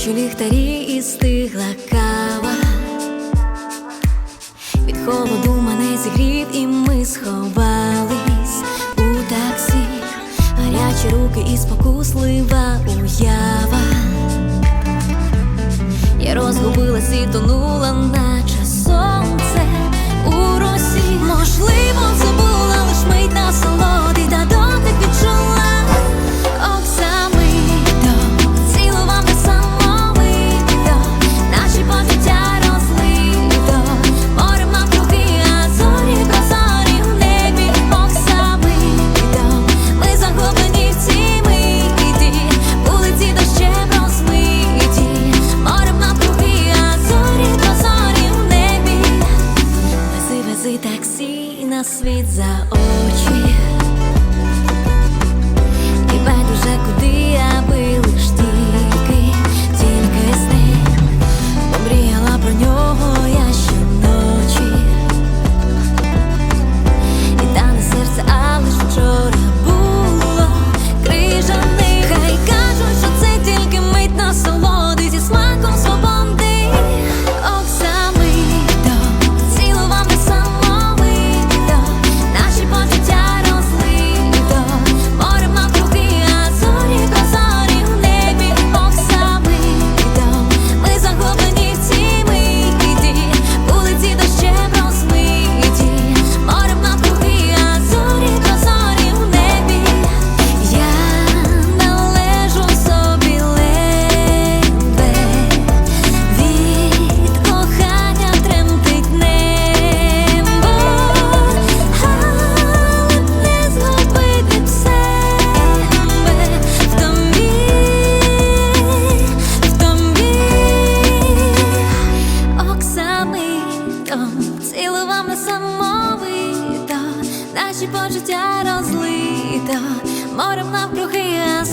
Бачу ліхтарі і стигла кава, від холоду мене зігрів, і ми сховались у таксі, гарячі руки і спокуслива уява. Я розгубилась і тонула на. світ за очі, і байдуже куди я била. світом, цілував несамовито, наші почуття розлита, морем навкруги, а